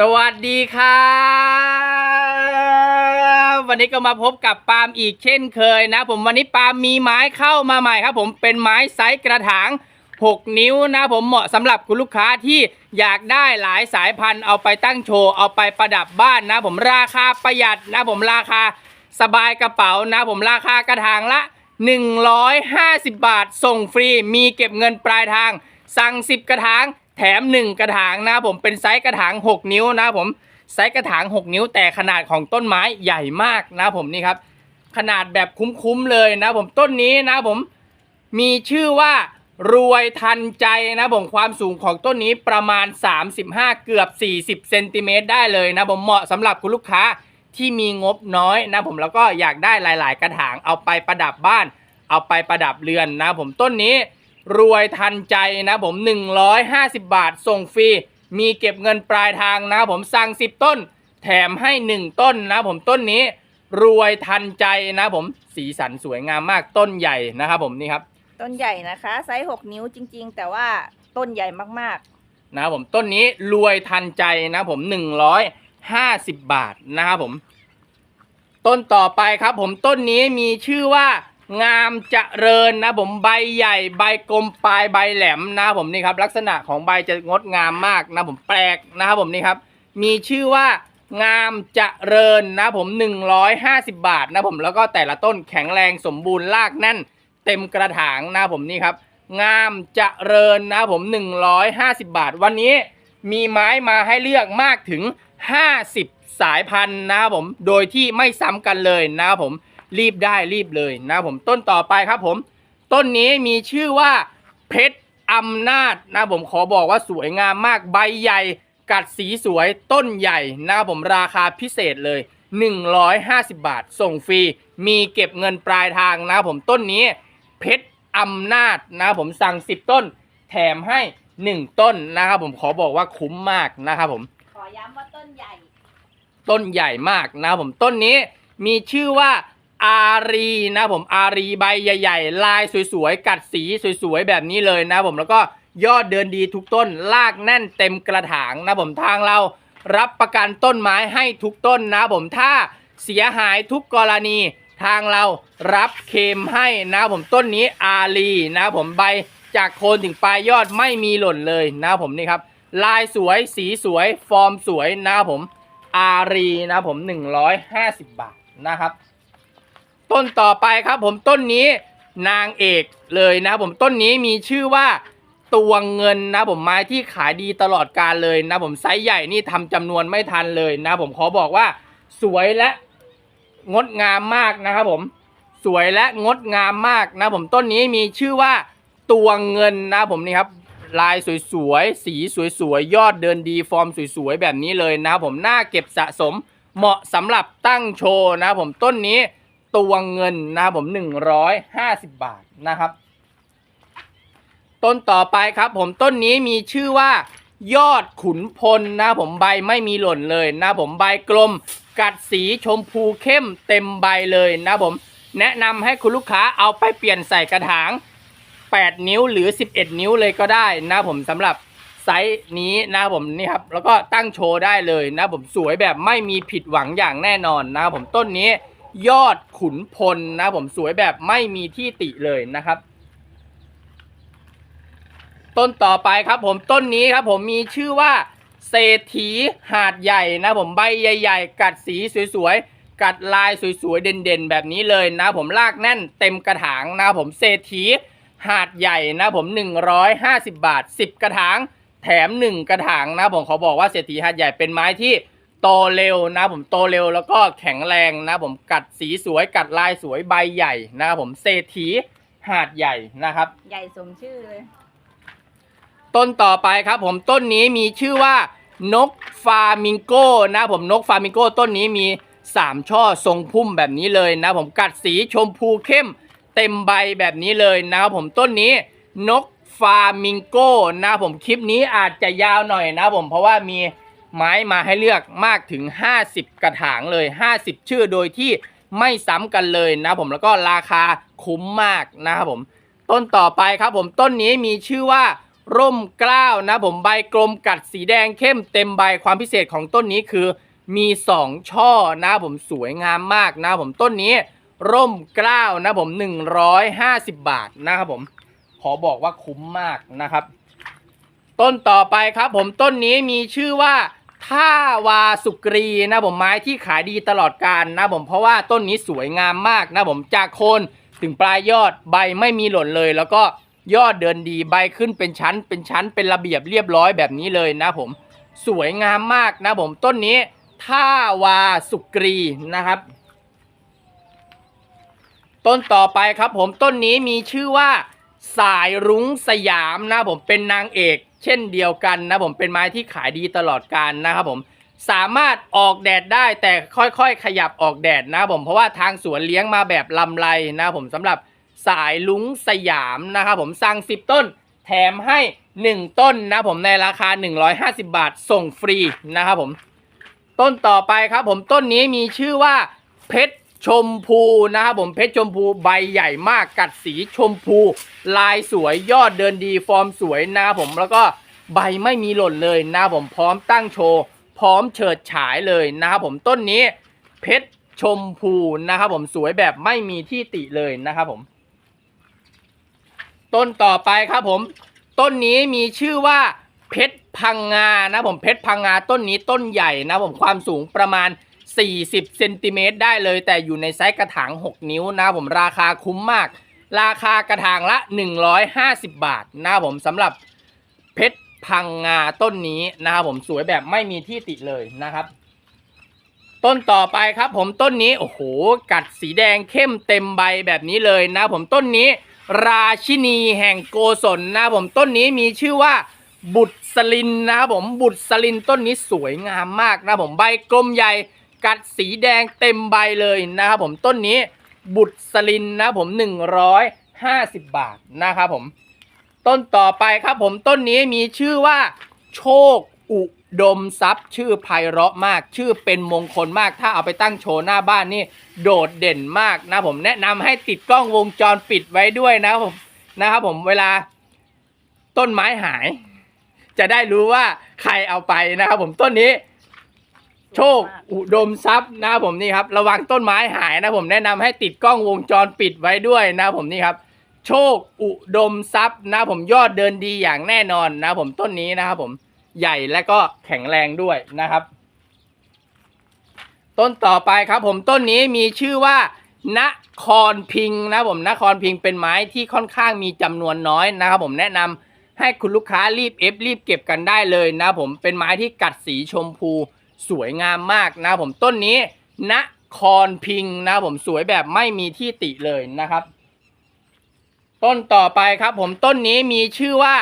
สวัสดีครับวันนี้ก็มาพบกับปาล์มอีกเช่นเคยนะ ผมวันนี้ปาล์มมีไม้เข้ามาใหม่ครับผมเป็นไม้ไซส์กระถาง 6 นิ้วนะ ผมเหมาะสำหรับคุณลูกค้าที่อยากได้หลายสายพันธุ์เอาไปตั้งโชว์เอาไปประดับบ้านนะ ผมราคาประหยัดนะ ผมราคาสบายกระเป๋านะ ผมราคากระถางละ 150 บาทส่งฟรี มีเก็บเงินปลายทาง สั่ง 10 กระถาง แถม 1 กระถางนะผมเป็นไซส์กระถาง 6 นิ้วนะผมไซส์กระถาง 6 นิ้วแต่ขนาดของต้นไม้ใหญ่มากนะผมนี่ครับ ขนาดแบบคุ้มๆเลยนะผมต้นนี้นะผมมีชื่อว่ารวยทันใจนะผมความสูงของต้นนี้ประมาณ 35 เกือบ 40เซนติเมตรได้เลยนะผมเหมาะสำหรับคุณลูกค้าที่มีงบน้อยนะผมแล้วก็อยากได้หลาย ๆ กระถางเอาไปประดับบ้าน เอาไปประดับเรือนนะผมต้นนี้ รวยทันใจนะผม 150 บาทส่งฟรี มีเก็บเงินปลายทางนะผมสั่ง 10 ต้น แถมให้ 1 ต้นนะผมต้นนี้ รวยทันใจนะผมสีสันสวยงามมากต้นใหญ่นะครับผมนี่ครับ ต้นใหญ่นะคะ ไซส์ 6 นิ้วจริง ๆ แต่ว่าต้นใหญ่มากๆ นะครับผมต้นนี้รวยทันใจนะผม 150 บาทนะครับผม ต้นต่อไปครับผมต้นนี้มีชื่อว่า งามเจริญนะผมใบใหญ่ใบกลมปลายใบแหลมนะผมนี่ครับลักษณะของใบจะงดงามมากนะผมแปลกนะครับผมนี่ครับมีชื่อว่างามเจริญนะผม 150 บาทนะผมแล้วก็แต่ละต้นแข็งแรงสมบูรณ์รากแน่น เต็มกระถางนะผมนี่ครับงามเจริญนะผม 150 บาท วันนี้มีไม้มาให้เลือกมากถึง 50 สายพันธุ์นะครับผมโดยที่ไม่ซ้ำกันเลยนะครับผม รีบได้รีบเลยนะครับผมต้นต่อไปครับผม ต้นนี้มีชื่อว่าเพชรอำนาจนะผมขอบอกว่าสวยงามมากใบใหญ่กัดสีสวยต้นใหญ่นะครับผมราคาพิเศษเลย 150 บาท ส่งฟรี มีเก็บเงินปลายทางนะครับผมต้นนี้ เพชรอำนาจนะครับผมสั่ง 10 ต้น แถมให้ 1 ต้นนะครับผมขอบอกว่าคุ้มมากนะครับผมๆขอย้ำว่าต้นใหญ่ ต้นใหญ่มากนะครับผมต้นนี้มีชื่อว่า อารีนะผมอารีใบใหญ่ ๆ ลายสวยๆ กัดสีสวยๆ แบบนี้เลยนะผมแล้วก็ยอดเดินดีทุกต้นลากแน่นเต็มกระถางนะผมทางเรารับประกันต้นไม้ให้ทุกต้นนะผมถ้าเสียหายทุกกรณีทางเรารับเคมให้นะผมต้นนี้อารีนะผมใบจากโคนถึงปลายยอดไม่มีหล่นเลยนะผมนี่ครับลายสวยสีสวยฟอร์มสวยนะผมอารีนะครับผม 150 บาทนะครับ ต้นต่อไปครับ ผมต้นนี้นางเอกเลยนะผมต้นนี้มีชื่อว่าตวงเงินนะผมไม้ที่ขายดีตลอดการเลยนะผมไซส์ใหญ่นี่ทำจำนวนไม่ทันเลยนะผมขอบอกว่าสวยและงดงามมากนะครับผมสวยและงดงามมากนะผมต้นนี้มีชื่อว่าตวงเงินนะผมนี่ครับลายสวยๆ สีสวยๆ ยอดเดินดีฟอร์มสวยๆ แบบนี้เลยนะผมน่าเก็บสะสมเหมาะสำหรับตั้งโชว์นะผมต้นนี้ ตัวเงินนะครับผม150บาทนะครับ ต้นต่อไปครับ ผมต้นนี้มีชื่อว่ายอดขุนพลนะผมใบไม่มีหล่นเลยนะผมใบกลมกัดสีชมพูเข้มเต็มใบเลยนะผมแนะนำให้คุณลูกค้าเอาไปเปลี่ยนใส่กระถาง 8 นิ้วหรือ 11 นิ้วเลยก็ได้นะผมสำหรับไซส์นี้นะผมนี่ครับแล้วก็ตั้งโชว์ได้เลยนะผมสวยแบบไม่มีผิดหวังอย่างแน่นอนนะผมต้นนี้ ยอดขุนพลนะผมสวยแบบไม่มีที่ติเลยนะครับ ต้นต่อไปครับผมต้นนี้ครับผมมีชื่อว่าเศรษฐีหาดใหญ่นะผมใบใหญ่ ๆ กัดสีสวยๆ กัดลายสวยๆ เด่นๆ แบบนี้เลยนะผมลากแน่นเต็มกระถางนะผมเศรษฐีหาดใหญ่นะผม 150 บาท 10 กระถาง แถม 1 กระถางนะผมขอบอกว่าเศรษฐีหาดใหญ่เป็นไม้ที่ โตเร็วนะผมโตเร็วแล้วก็แข็งแรงนะผมกัดสีสวยกัดลายสวยใบใหญ่นะครับผมเศรษฐีหาดใหญ่นะครับ ใหญ่สมชื่อเลย ต้นต่อไปครับผมต้นนี้มีชื่อว่านกฟามิงโก้นะผมนกฟามิงโก้ต้นนี้มี3ช่อทรงพุ่มแบบนี้เลยนะผมกัดสีชมพูเข้มเต็มใบแบบนี้เลยนะครับผมต้นนี้นกฟามิงโก้นะผมคลิปนี้อาจจะยาวหน่อยนะผมเพราะว่ามี ไม้มาให้เลือกมากถึง 50 กระถางเลย 50 ชื่อโดยที่ไม่ซ้ำกันเลยนะผมแล้วก็ราคาคุ้มมากนะครับผมต้นต่อไปครับผมต้นนี้มีชื่อว่า ร่มกล้าวนะผมใบกลมกัดสีแดงเข้มเต็มใบความพิเศษของต้นนี้คือมีสองช่อนะผมสวยงามมากนะผมต้นนี้ ร่มกล้าวนะผม 150 บาทนะครับผมขอบอกว่าคุ้มมากนะครับ ต้นต่อไปครับผมต้นนี้มีชื่อว่า ท่าวาสุกรีนะผมไม้ที่ขายดีตลอดการนะผมเพราะว่าต้นนี้สวยงามมากนะผมจากโคนถึงปลายยอดใบไม่มีหล่นเลย แล้วก็ยอดเดินดีใบขึ้นเป็นชั้น เป็นชั้นเป็นระเบียบเรียบร้อยแบบนี้เลยนะผมสวยงามมากนะผมต้นนี้ท่าวาสุกรีนะครับ ต้นต่อไปครับผมต้นนี้มีชื่อว่าสายรุ้งสยามนะผมเป็นนางเอก เช่นเดียวกันนะผมเป็นไม้ที่ขายดีตลอดการนะครับผมสามารถออกแดดได้แต่ค่อยๆ ขยับออกแดดนะผมเพราะว่าทางสวนเลี้ยงมาแบบลำไรนะผมสำหรับสายลุงสยามนะครับผมสั่ง 10 ต้น แถมให้ 1 ต้นนะผมในราคา 150 บาทส่งฟรีนะครับผม ต้นต่อไปครับผมต้นนี้มีชื่อว่าเพชร ชมพูนะครับผมเพชรชมพูใบใหญ่มากกัดสีชมพู ลายสวยยอดเดินดีฟอร์มสวยนะครับผมแล้วก็ใบไม่มีหล่นเลยนะครับผมพร้อมตั้งโชว์ พร้อมเฉิดฉายเลยนะครับผมต้นนี้เพชรชมพูนะครับผมสวยแบบไม่มีที่ติเลยนะครับผม ต้นต่อไปครับผม ต้นนี้มีชื่อว่าเพชรพังงานะผมเพชรพังงาต้นนี้ต้นใหญ่นะผมความสูงประมาณ 40เซนติเมตรได้เลย แต่อยู่ในไซส์กระถาง 6 นิ้วนะผมราคาคุ้มมาก ราคากระถางละ 150 บาทนะผมสำหรับเพชรพังงาต้นนี้นะครับผมสวยแบบไม่มีที่ติเลยนะครับ ต้นต่อไปครับผมต้นนี้โอ้โหกัดสีแดงเข้มเต็มใบแบบนี้เลยนะผมต้นนี้ ราชินีแห่งโกศลนะผมต้นนี้มีชื่อว่าบุตรสลินนะครับผมบุตรสลินต้นนี้สวยงามมากนะผมใบกลมใหญ่ กัดสีแดงเต็มใบเลยนะครับผมต้นนี้บุตรสลินนะผม 150 บาทนะครับผม ต้นต่อไปครับผมต้นนี้มีชื่อว่า โชคอุดมทรัพย์ ชื่อไพเราะมาก ชื่อเป็นมงคลมาก ถ้าเอาไปตั้งโชว์หน้าบ้านนี่โดดเด่นมากนะผมแนะนำให้ติดกล้องวงจรปิดไว้ด้วยนะครับผมนะครับผมเวลาต้นไม้หาย จะได้รู้ว่าใครเอาไปนะครับผมต้นนี้ โชคอุดมทรัพย์นะผมนี่ครับ ระวังต้นไม้หายนะผมแนะนำให้ติดกล้องวงจรปิดไว้ด้วยนะผมนี่ครับ โชคอุดมทรัพย์นะผมยอดเดินดีอย่างแน่นอนนะผมต้นนี้นะครับผมใหญ่และก็แข็งแรงด้วยนะครับ ต้นต่อไปครับ ผมต้นนี้มีชื่อว่านครพิงนะผมนครพิงเป็นไม้ที่ค่อนข้างมีจำนวนน้อยนะครับ ผมแนะนำให้คุณลูกค้ารีบเอฟรีบเก็บกันได้เลยนะผมเป็นไม้ที่กัดสีชมพู สวยงามมากนะผมต้นนี้นครพิงนะผมสวยแบบไม่มีที่ติเลยนะครับ ต้นต่อไปครับ ผมต้นนี้มีชื่อว่า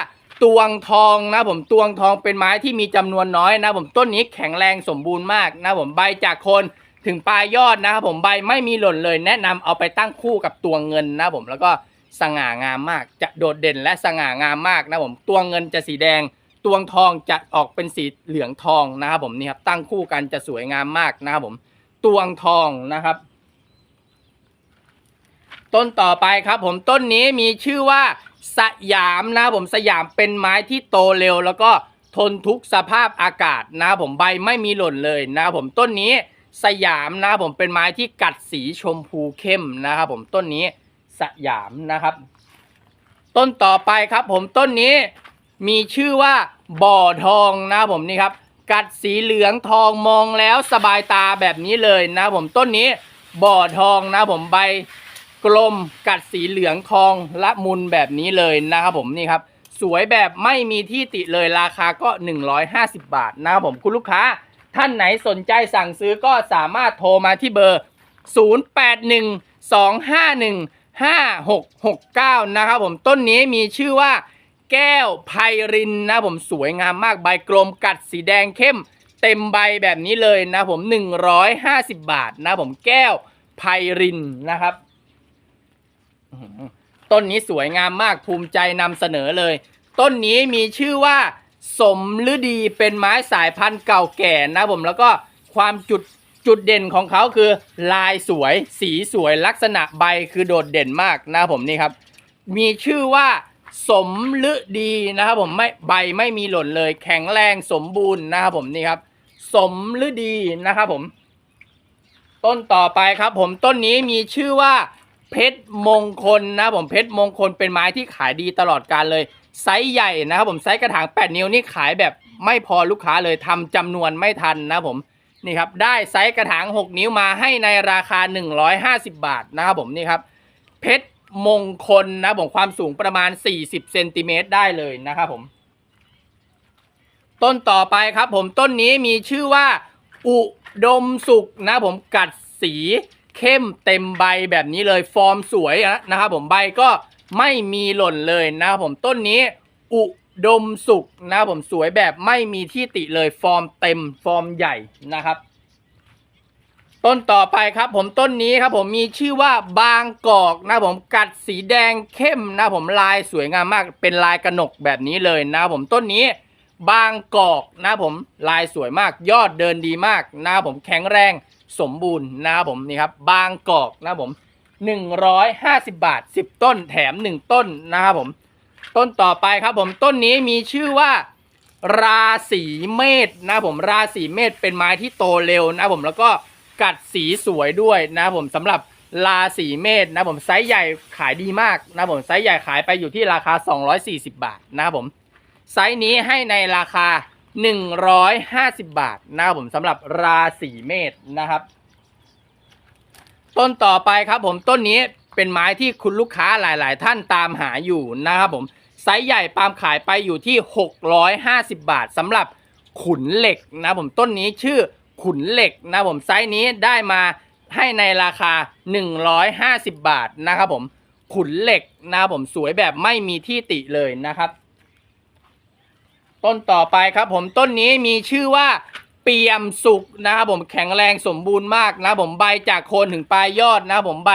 ตวงทองนะผมตวงทองเป็นไม้ที่มีจำนวนน้อยนะผมต้นนี้แข็งแรงสมบูรณ์มากนะผมใบจากโคนถึงปลายยอดนะครับผมใบไม่มีหล่นเลย แนะนำเอาไปตั้งคู่กับตัวเงินนะผมแล้วก็สง่างามมากจะโดดเด่นและสง่างามมากนะผมตัวเงินจะสีแดง ตวงทองจะออกเป็นสีเหลืองทองนะครับผมนี่ครับตั้งคู่กันจะสวยงามมากนะครับผมตวงทองนะครับ ต้นต่อไปครับ ผมต้นนี้มีชื่อว่าสยามนะครับผมสยามเป็นไม้ที่โตเร็ว แล้วก็ทนทุกสภาพอากาศนะครับผมใบไม่มีหล่นเลยนะครับผมต้นนี้สยามนะครับผมเป็นไม้ที่กัดสีชมพูเข้มนะครับผมต้นนี้สยามนะครับ ต้นต่อไปครับ ผมต้นนี้ มีชื่อว่าบ่อทองนะผมนี่ครับ กัดสีเหลืองทองมองแล้วสบายตาแบบนี้เลยนะผมต้นนี้บ่อทองนะผมใบกลมกัดสีเหลืองทองละมุนแบบนี้เลยนะครับผมนี่ครับสวยแบบไม่มีที่ติเลยราคาก็ 150 บาทนะครับผมคุณลูกค้า ท่านไหนสนใจสั่งซื้อก็สามารถโทรมาที่เบอร์ 0812515669 นะครับผมต้นนี้มีชื่อว่า แก้วไพรินนะผมสวยงามมากใบกลมกัดสีแดงเข้ม เต็มใบแบบนี้เลยนะผม 150 บาทนะผมแก้วไพรินนะครับต้นนี้สวยงามมากภูมิใจนำเสนอเลย ต้นนี้มีชื่อว่า สมฤดีเป็นไม้สายพันธุ์เก่าแก่นะผมแล้วก็ความจุดจุดเด่นของเขาคือลายสวย สีสวยลักษณะใบคือโดดเด่นมากนะผมนี่ครับ มีชื่อว่า สมฤดีนะครับผมไม่ใบไม่มีหล่นเลย แข็งแรงสมบูรณ์นะครับผมนี่ครับ สมฤดีนะครับผม ต้นต่อไปครับผมต้นนี้มีชื่อว่าเพชรมงคลนะผมเพชรมงคลเป็นไม้ที่ขายดีตลอดการเลยไซส์ใหญ่นะครับผมไซส์กระถาง 8 นิ้วนี่ขายแบบไม่พอลูกค้าเลยทำจำนวนไม่ทันนะผมนี่ครับได้ไซส์กระถาง 6 นิ้วมาให้ในราคา 150 บาทนะครับผมนี่ครับเพชร มงคลนะผมความสูงประมาณ 40เซนติเมตรได้เลยนะครับผม ต้นต่อไปครับผมต้นนี้มีชื่อว่า อุดมสุขนะผมกัดสีเข้มเต็มใบแบบนี้เลยฟอร์มสวยนะครับผมใบก็ไม่มีหล่นเลยนะครับผมต้นนี้ อุดมสุขนะครับผมสวยแบบไม่มีที่ติเลยฟอร์มเต็มฟอร์มใหญ่นะครับ ต้นต่อไปครับผมต้นนี้ครับผมมีชื่อว่าบางกอกนะผมกัดสีแดงเข้มนะผมลายสวยงามมากเป็นลายกระหนกแบบนี้เลยนะผมต้นนี้บางกอกนะผมลายสวยมากยอดเดินดีมากนะผมแข็งแรงสมบูรณ์นะผมนี่ครับบางกอกนะครับผม 150 บาท 10 ต้นแถม 1 ต้นนะครับผมต้นต่อไปครับผมต้นนี้มีชื่อว่าราศีเมษนะผมราศีเมษเป็นไม้ที่โตเร็วนะผมแล้วก็ กัดสีสวยด้วยนะผมสำหรับราศีเมษนะผมไซส์ใหญ่ขายดีมากนะผมไซส์ใหญ่ขายไปอยู่ที่ราคา 240 บาทนะครับผมไซส์นี้ให้ในราคา 150 บาทนะครับผมสำหรับราศีเมษนะครับ ต้นต่อไปครับผมต้นนี้เป็นไม้ที่คุณลูกค้าหลาย ๆ ท่านตามหาอยู่นะครับผมไซส์ใหญ่ปาล์มขายไปอยู่ที่ 650 บาทสำหรับขุนเหล็กนะผมต้นนี้ชื่อ ขุนเหล็กนะผมไซส์นี้ได้มาให้ในราคา 150 บาทนะครับผมขุนเหล็กนะครับผมสวยแบบไม่มีที่ติเลยนะครับ ต้นต่อไปครับผมต้นนี้มีชื่อว่าเปี่ยมสุกนะครับผมแข็งแรงสมบูรณ์มากนะผมใบจากโคนถึงปลายยอดนะผมใบ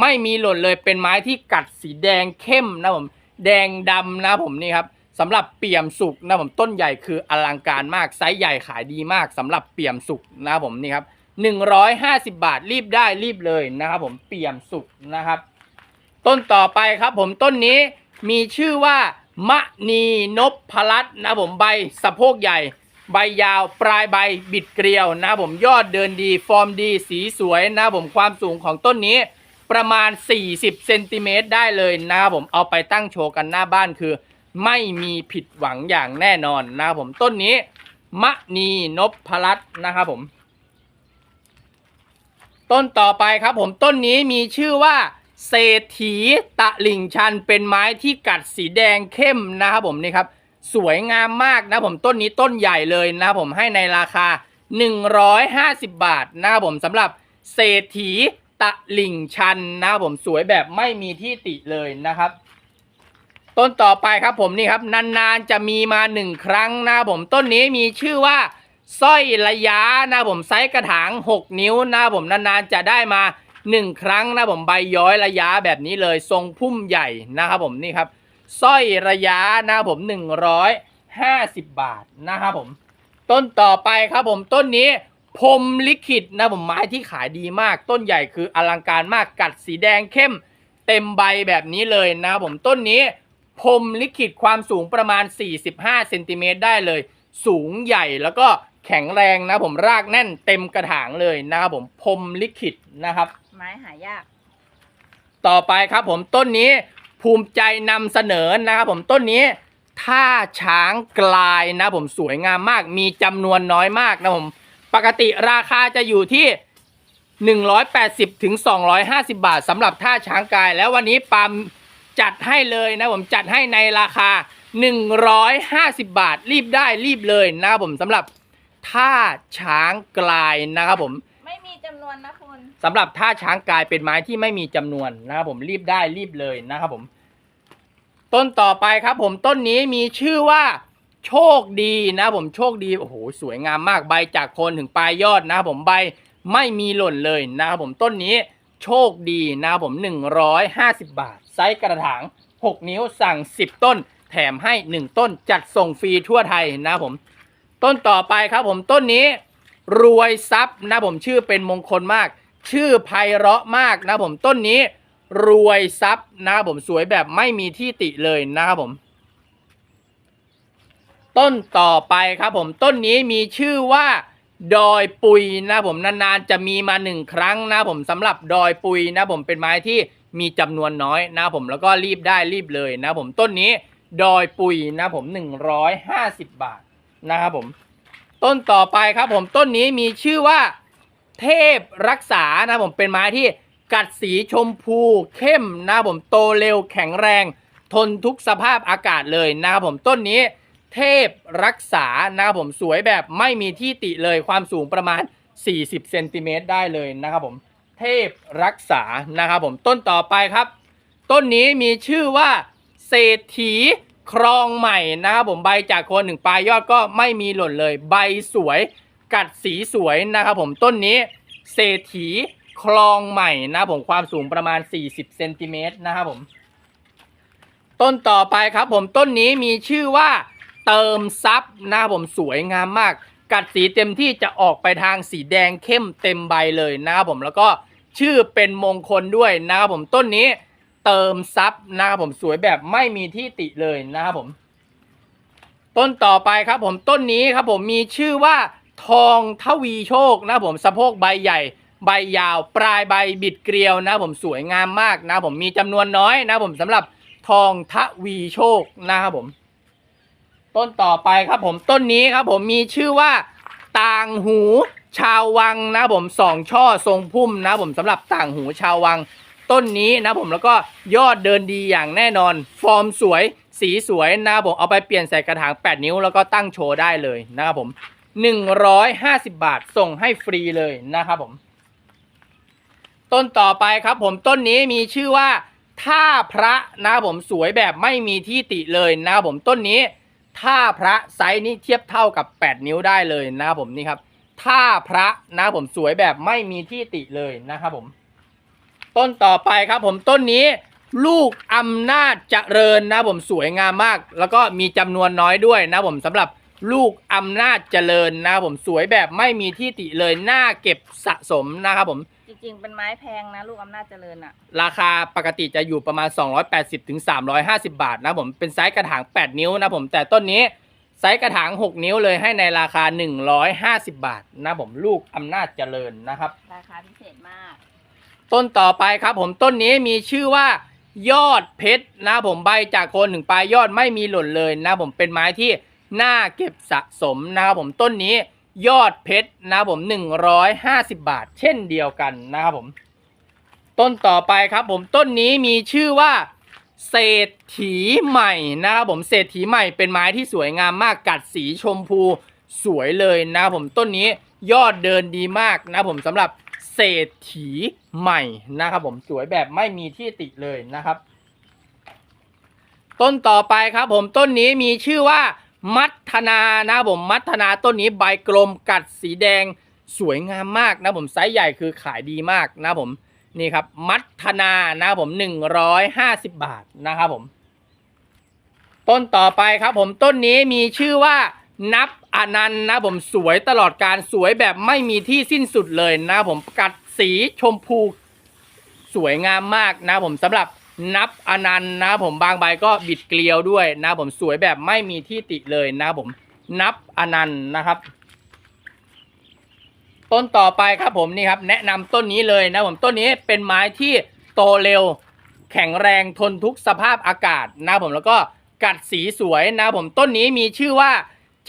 ไม่มีหล่นเลยเป็นไม้ที่กัดสีแดงเข้มนะผมแดงดำนะผมนี่ครับ สำหรับเปี่ยมสุกนะผมต้นใหญ่คืออลังการมากไซส์ใหญ่ขายดีมากสำหรับเปี่ยมสุกนะผมนี่ครับ150บาทรีบได้รีบเลยนะครับผมเปี่ยมสุกนะครับ ต้นต่อไปครับผมต้นนี้มีชื่อว่ามะนีนพพลัดนะผมใบสะโพกใหญ่ ใบยาวปลายใบบิดเกลียวนะผมยอดเดินดี ฟอร์มดีสีสวยนะผมความสูงของต้นนี้ประมาณ 40เซนติเมตรได้เลยนะครับผมเอาไปตั้งโชว์กันหน้าบ้านคือ ไม่มีผิดหวังอย่างแน่นอนนะครับผมต้นนี้ มะนีนพพลัดนะครับผม ต้นต่อไปครับผมต้นนี้มีชื่อว่า เศรษฐีตะลิ่งชันเป็นไม้ที่กัดสีแดงเข้มนะครับผมนี่ครับ สวยงามมากนะผมต้นนี้ต้นใหญ่เลยนะครับผมให้ในราคา 150 บาทนะครับผมสำหรับเศรษฐีตะลิ่งชันนะครับผมสวยแบบไม่มีที่ติเลยนะครับ ต้นต่อไปครับผมนี่ครับนานๆจะมีมาหนึ่งครั้งนะผมต้นนี้มีชื่อว่าสร้อยระยะนะผมไซส์กระถาง 6 นิ้วนะผมนานๆจะได้มา 1 ครั้งนะผมใบย้อยระยะแบบนี้เลยทรงพุ่มใหญ่นะครับผมนี่ครับสร้อยระยะนะครับผม 150 บาทนะครับผม ต้นต่อไปครับผมต้นนี้พรมลิขิตนะผมไม้ที่ขายดีมาก ต้นใหญ่คืออลังการมากกัดสีแดงเข้มเต็มใบแบบนี้เลยนะครับผมต้นนี้ พรหมลิขิตความสูงประมาณ 45เซนติเมตรได้เลย สูงใหญ่แล้วก็แข็งแรงนะผมรากแน่นเต็มกระถางเลยนะครับผมพรหมลิขิตนะครับ ไม้หายาก ต่อไปครับผมต้นนี้ภูมิใจนำเสนอนะครับผมต้นนี้ท่าช้างกลายนะผมสวยงามมาก มีจำนวนน้อยมากนะผมปกติราคาจะอยู่ที่ 180ถึง250 บาทสำหรับท่าช้างกาย แล้ววันนี้ปาล์ม จัดให้เลยนะผมจัดให้ในราคา 150 บาท รีบได้รีบเลยนะครับผมสำหรับท่าช้างกลายนะครับผมไม่มีจำนวนนะคุณสำหรับท่าช้างกายเป็นไม้ที่ไม่มีจำนวนนะครับผมรีบได้รีบเลยนะครับผม ต้นต่อไปครับผมต้นนี้มีชื่อว่าโชคดีนะครับผมโชคดีโอ้โหสวยงามมากใบจากโคนถึงปลายยอดนะครับผมใบไม่มีหล่นเลยนะครับผมต้นนี้โชคดีนะครับผม 150 บาท ไซส์กระถาง 6 นิ้วสั่ง 10 ต้น แถมให้ 1 ต้นจัดส่งฟรีทั่วไทยนะผม ต้นต่อไปครับผมต้นนี้ รวยทรัพย์นะผมชื่อเป็นมงคลมาก ชื่อไพเราะมากนะผมต้นนี้ รวยทรัพย์นะผมสวยแบบไม่มีที่ติเลยนะครับผม ต้นต่อไปครับผมต้นนี้มีชื่อว่าดอยปุยนะผมนานๆจะมีมาหนึ่งครั้งนะผมสำหรับดอยปุยนะผมเป็นไม้ที่ มีจำนวนน้อยนะผมแล้วก็รีบได้รีบเลยนะผมต้นนี้ดอยปุยนะผม 150 บาทนะครับผม ต้นต่อไปครับผมต้นนี้มีชื่อว่าเทพรักษานะผมเป็นไม้ที่กัดสีชมพูเข้มนะผมโตเร็วแข็งแรง ทนทุกสภาพอากาศเลยนะครับผมต้นนี้เทพรักษานะครับผมสวยแบบไม่มีที่ติเลยความสูงประมาณ 40เซนติเมตรได้เลยนะครับผม เทพรักษานะครับผมต้นต่อไปครับ ต้นนี้มีชื่อว่า เศรษฐีครองใหม่นะครับผมใบจากโคนหนึ่งปลายยอดก็ไม่มีหล่นเลย ใบสวยกัดสีสวยนะครับผมต้นนี้เศรษฐีคลองใหม่นะผมความสูงประมาณ 40เซนติเมตรนะครับผม ต้นต่อไปครับผมต้นนี้มีชื่อว่าเติมซับนะครับผมสวยงามมาก กัดสีเต็มที่จะออกไปทางสีแดงเข้มเต็มใบเลยนะครับผมแล้วก็ชื่อเป็นมงคลด้วยนะครับผมต้นนี้เติมซับนะครับผมสวยแบบไม่มีที่ติเลยนะครับผม ต้นต่อไปครับผมต้นนี้ครับผมมีชื่อว่าทองทวีโชคนะครับผมสะโพกใบใหญ่ ใบยาว ปลายใบบิดเกลียวนะครับผมสวยงามมากนะครับผมมีจำนวนน้อยนะครับผมสำหรับทองทวีโชคนะครับผม ต้นต่อไปครับผมต้นนี้ครับผมมีชื่อว่าต่างหูชาววังนะผมสองช่อทรงพุ่มนะผมสำหรับต่างหูชาววัง ต้นนี้นะผมแล้วก็ยอดเดินดีอย่างแน่นอน ฟอร์มสวยสีสวยนะผมเอาไปเปลี่ยนใส่กระถาง 8 นิ้วแล้วก็ตั้งโชว์ได้เลยนะครับผม 150 บาทส่งให้ฟรีเลยนะครับผม ต้นต่อไปครับผมต้นนี้มีชื่อว่าท่าพระนะครับผมสวยแบบไม่มีที่ติเลยนะครับผมต้นนี้ ท่าพระไซส์นี้เทียบเท่ากับ 8 นิ้วได้เลยนะครับผมนี่ครับท่าพระนะครับผมสวยแบบไม่มีที่ติเลยนะครับผม ต้นต่อไปครับผมต้นนี้ลูกอำนาจเจริญนะครับผมสวยงามมาก แล้วก็มีจำนวนน้อยด้วยนะครับผมสำหรับลูกอำนาจเจริญนะครับผมสวยแบบไม่มีที่ติเลยน่าเก็บสะสมนะครับผม ริง ๆ เป็นไม้แพงนะ ลูกอำนาจเจริญอะ ราคาปกติจะอยู่ประมาณ 280ถึง350 บาทนะผมเป็นไซส์กระถาง 8 นิ้วนะผมแต่ต้นนี้ไซส์กระถาง 6 นิ้วเลยให้ในราคา 150 บาทนะผมลูกอำนาจเจริญนะครับ ราคาพิเศษมาก ต้นต่อไปครับผมต้นนี้มีชื่อว่ายอดเพชรนะผมใบจากโคนหนึ่งปลายยอดไม่มีหล่นเลยนะผมเป็นไม้ที่น่าเก็บสะสมนะครับผมต้นนี้ ยอดเพชรนะครับผม 150 บาท เช่นเดียวกันนะครับผม ต้นต่อไปครับผมต้นนี้มีชื่อว่า เศรษฐีใหม่นะครับผมเศรษฐีใหม่เป็นไม้ที่สวยงามมากกัดสีชมพูสวยเลยนะครับผมต้นนี้ยอดเดินดีมากนะครับผมสำหรับเศรษฐีใหม่นะครับผมสวยแบบไม่มีที่ติเลยนะครับ ต้นต่อไปครับผมต้นนี้มีชื่อว่า มัทนานะผมมัทนาต้นนี้ใบกลมกัดสีแดงสวยงามมากนะผมไซส์ใหญ่คือขายดีมากนะผมนี่ครับมัทนานะครับผม150บาทนะครับผม ต้นต่อไปครับผมต้นนี้มีชื่อว่านับอนันต์นะผมสวยตลอดการสวยแบบไม่มีที่สิ้นสุดเลยนะผมกัดสีชมพูสวยงามมากนะผมสำหรับ นับอนันต์นะผมบางใบก็บิดเกลียวด้วยนะผมสวยแบบไม่มีที่ติเลยนะผมนับอนันต์นะครับ ต้นต่อไปครับผมนี่ครับ แนะนำต้นนี้เลยนะผมต้นนี้เป็นไม้ที่โตเร็ว แข็งแรงทนทุกสภาพอากาศนะผมแล้วก็กัดสีสวยนะผมต้นนี้มีชื่อว่า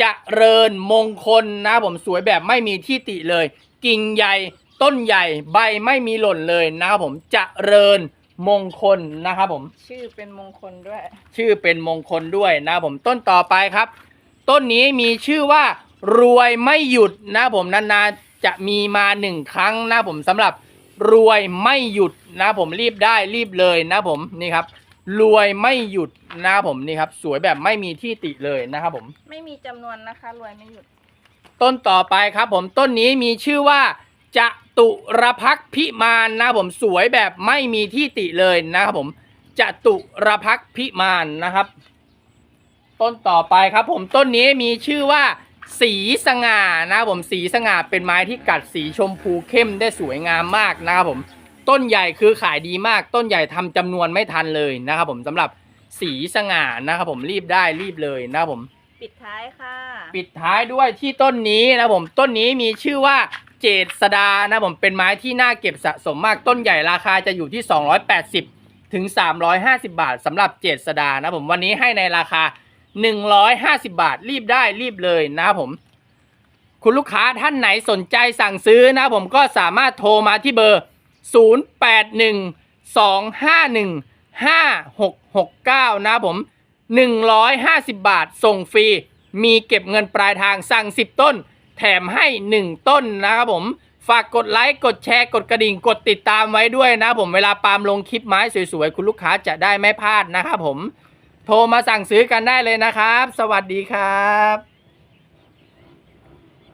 จะเริญมงคลนะผมสวยแบบไม่มีที่ติเลย กิ่งใหญ่ต้นใหญ่ใบไม่มีหล่นเลยนะครับผมเริญ มงคลนะครับผม ชื่อเป็นมงคลด้วย ชื่อเป็นมงคลด้วยนะผมต้นต่อไปครับ ต้นนี้มีชื่อว่ารวยไม่หยุดนะผมนานๆจะมีมาหนึ่งครั้งนะผมสำหรับรวยไม่หยุดนะผมรีบได้รีบเลยนะผมนี่ครับ รวยไม่หยุดนะผมนี่ครับ สวยแบบไม่มีที่ติเลยนะครับผม ไม่มีจำนวนนะคะ รวยไม่หยุด ต้นต่อไปครับผมต้นนี้มีชื่อว่าจ ตุรพักษ์พิมานนะผมสวยแบบไม่มีที่ติเลยนะครับผมจตุรพักษ์พิมานนะครับ ต้นต่อไปครับผมต้นนี้มีชื่อว่าสีสง่านะครับผมสีสง่าเป็นไม้ที่กัดสีชมพูเข้มได้สวยงามมากนะครับผมต้นใหญ่คือขายดีมาก ต้นใหญ่ทำจำนวนไม่ทันเลยนะครับผมสำหรับสีสง่านะครับผมรีบได้รีบเลยนะครับผม ปิดท้ายค่ะ ปิดท้ายด้วยที่ต้นนี้นะผมต้นนี้มีชื่อว่า เจษดานะผมเป็นไม้ที่น่าเก็บสะสมมากต้นใหญ่ราคาจะอยู่ที่ 280 ถึง 350 บาทสำหรับเจษดานะผมวันนี้ให้ในราคา 150 บาทรีบได้รีบเลยนะครับผม คุณลูกค้าท่านไหนสนใจสั่งซื้อนะผมก็สามารถโทรมาที่เบอร์ 081 251 5669 นะผม 150 บาทส่งฟรี มีเก็บเงินปลายทางสั่ง 10 ต้น แถมให้ 1 ต้นนะครับผม ฝากกดไลค์กดแชร์กดกระดิ่งกดติดตามไว้ด้วยนะผมเวลาปาล์มลงคลิปไม้สวยๆ คุณลูกค้าจะได้ไม่พลาดนะครับผม โทรมาสั่งซื้อกันได้เลยนะครับ สวัสดีครับ